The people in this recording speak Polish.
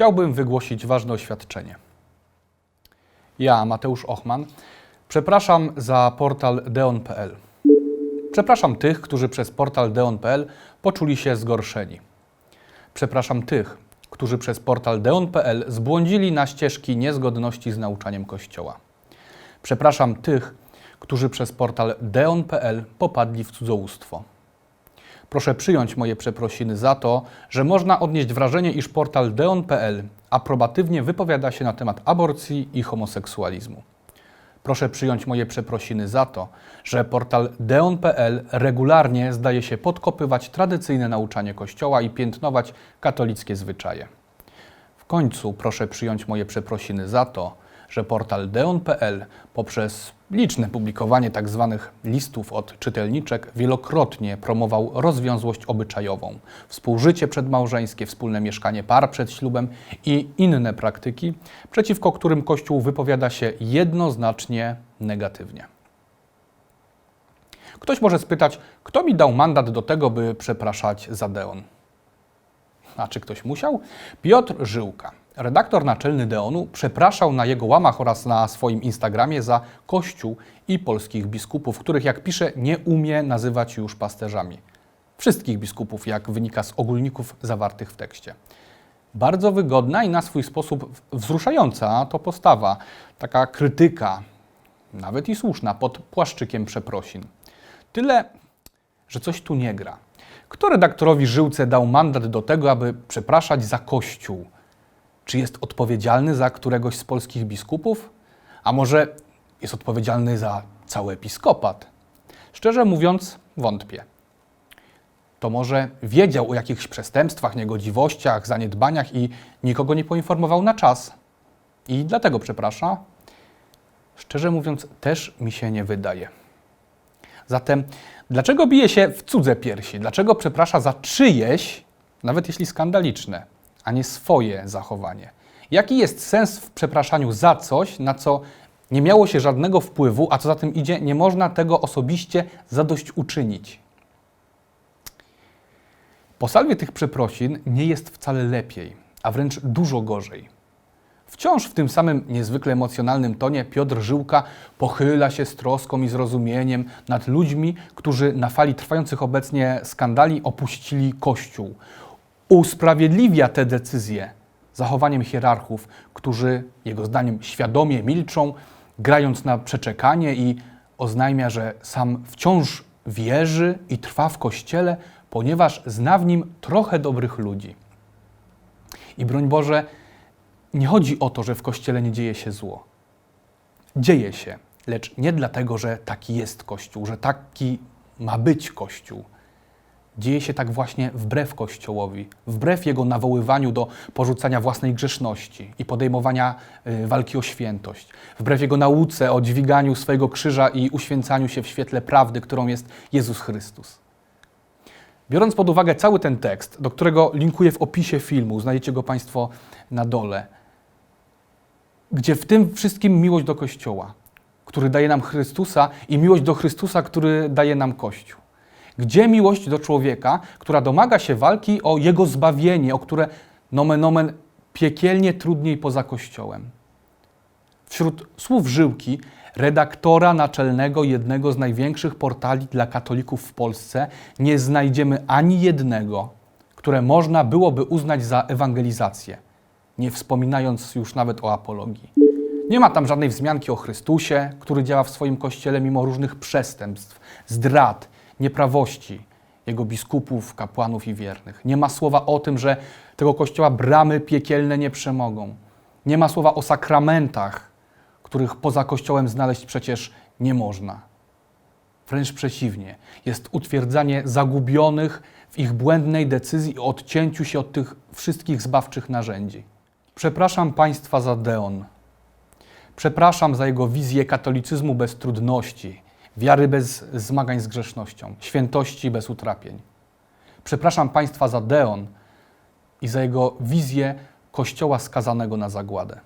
chciałbym wygłosić ważne oświadczenie. Ja, Mateusz Ochman, przepraszam za portal deon.pl. Przepraszam tych, którzy przez portal deon.pl poczuli się zgorszeni. Przepraszam tych, którzy przez portal deon.pl zbłądzili na ścieżki niezgodności z nauczaniem Kościoła. Przepraszam tych, którzy przez portal deon.pl popadli w cudzołóstwo. Proszę przyjąć moje przeprosiny za to, że można odnieść wrażenie, iż portal deon.pl aprobatywnie wypowiada się na temat aborcji i homoseksualizmu. Proszę przyjąć moje przeprosiny za to, że portal deon.pl regularnie zdaje się podkopywać tradycyjne nauczanie Kościoła i piętnować katolickie zwyczaje. W końcu proszę przyjąć moje przeprosiny za to, że portal deon.pl poprzez liczne publikowanie tzw. listów od czytelniczek wielokrotnie promował rozwiązłość obyczajową, współżycie przedmałżeńskie, wspólne mieszkanie par przed ślubem i inne praktyki, przeciwko którym Kościół wypowiada się jednoznacznie negatywnie. Ktoś może spytać, kto mi dał mandat do tego, by przepraszać za Deon? A czy ktoś musiał? Piotr Żyłka, redaktor naczelny Deonu, przepraszał na jego łamach oraz na swoim Instagramie za Kościół i polskich biskupów, których, jak pisze, nie umie nazywać już pasterzami. Wszystkich biskupów, jak wynika z ogólników zawartych w tekście. Bardzo wygodna i na swój sposób wzruszająca to postawa, taka krytyka, nawet i słuszna, pod płaszczykiem przeprosin. Tyle, że coś tu nie gra. Kto redaktorowi Żyłce dał mandat do tego, aby przepraszać za Kościół? Czy jest odpowiedzialny za któregoś z polskich biskupów? A może jest odpowiedzialny za cały episkopat? Szczerze mówiąc, wątpię. To może wiedział o jakichś przestępstwach, niegodziwościach, zaniedbaniach i nikogo nie poinformował na czas. I dlatego przeprasza? Szczerze mówiąc, też mi się nie wydaje. Zatem, dlaczego bije się w cudze piersi? Dlaczego przeprasza za czyjeś, nawet jeśli skandaliczne, a nie swoje zachowanie? Jaki jest sens w przepraszaniu za coś, na co nie miało się żadnego wpływu, a co za tym idzie, nie można tego osobiście zadośćuczynić? Po salwie tych przeprosin nie jest wcale lepiej, a wręcz dużo gorzej. Wciąż w tym samym niezwykle emocjonalnym tonie Piotr Żyłka pochyla się z troską i zrozumieniem nad ludźmi, którzy na fali trwających obecnie skandali opuścili Kościół. Usprawiedliwia te decyzje zachowaniem hierarchów, którzy jego zdaniem świadomie milczą, grając na przeczekanie i oznajmia, że sam wciąż wierzy i trwa w Kościele, ponieważ zna w nim trochę dobrych ludzi. I broń Boże, nie chodzi o to, że w kościele nie dzieje się zło. Dzieje się, lecz nie dlatego, że taki jest Kościół, że taki ma być Kościół. Dzieje się tak właśnie wbrew Kościołowi, wbrew jego nawoływaniu do porzucania własnej grzeszności i podejmowania y, walki o świętość, wbrew jego nauce o dźwiganiu swojego krzyża i uświęcaniu się w świetle prawdy, którą jest Jezus Chrystus. Biorąc pod uwagę cały ten tekst, do którego linkuję w opisie filmu, znajdziecie go Państwo na dole, gdzie w tym wszystkim miłość do Kościoła, który daje nam Chrystusa i miłość do Chrystusa, który daje nam Kościół. Gdzie miłość do człowieka, która domaga się walki o jego zbawienie, o które nomen omen piekielnie trudniej poza Kościołem. Wśród słów Żyłki, redaktora naczelnego jednego z największych portali dla katolików w Polsce, nie znajdziemy ani jednego, które można byłoby uznać za ewangelizację, nie wspominając już nawet o apologii. Nie ma tam żadnej wzmianki o Chrystusie, który działa w swoim kościele mimo różnych przestępstw, zdrad, nieprawości jego biskupów, kapłanów i wiernych. Nie ma słowa o tym, że tego kościoła bramy piekielne nie przemogą. Nie ma słowa o sakramentach, których poza Kościołem znaleźć przecież nie można. Wręcz przeciwnie, jest utwierdzanie zagubionych w ich błędnej decyzji o odcięciu się od tych wszystkich zbawczych narzędzi. Przepraszam Państwa za Deon. Przepraszam za jego wizję katolicyzmu bez trudności, wiary bez zmagań z grzesznością, świętości bez utrapień. Przepraszam Państwa za Deon i za jego wizję Kościoła skazanego na zagładę.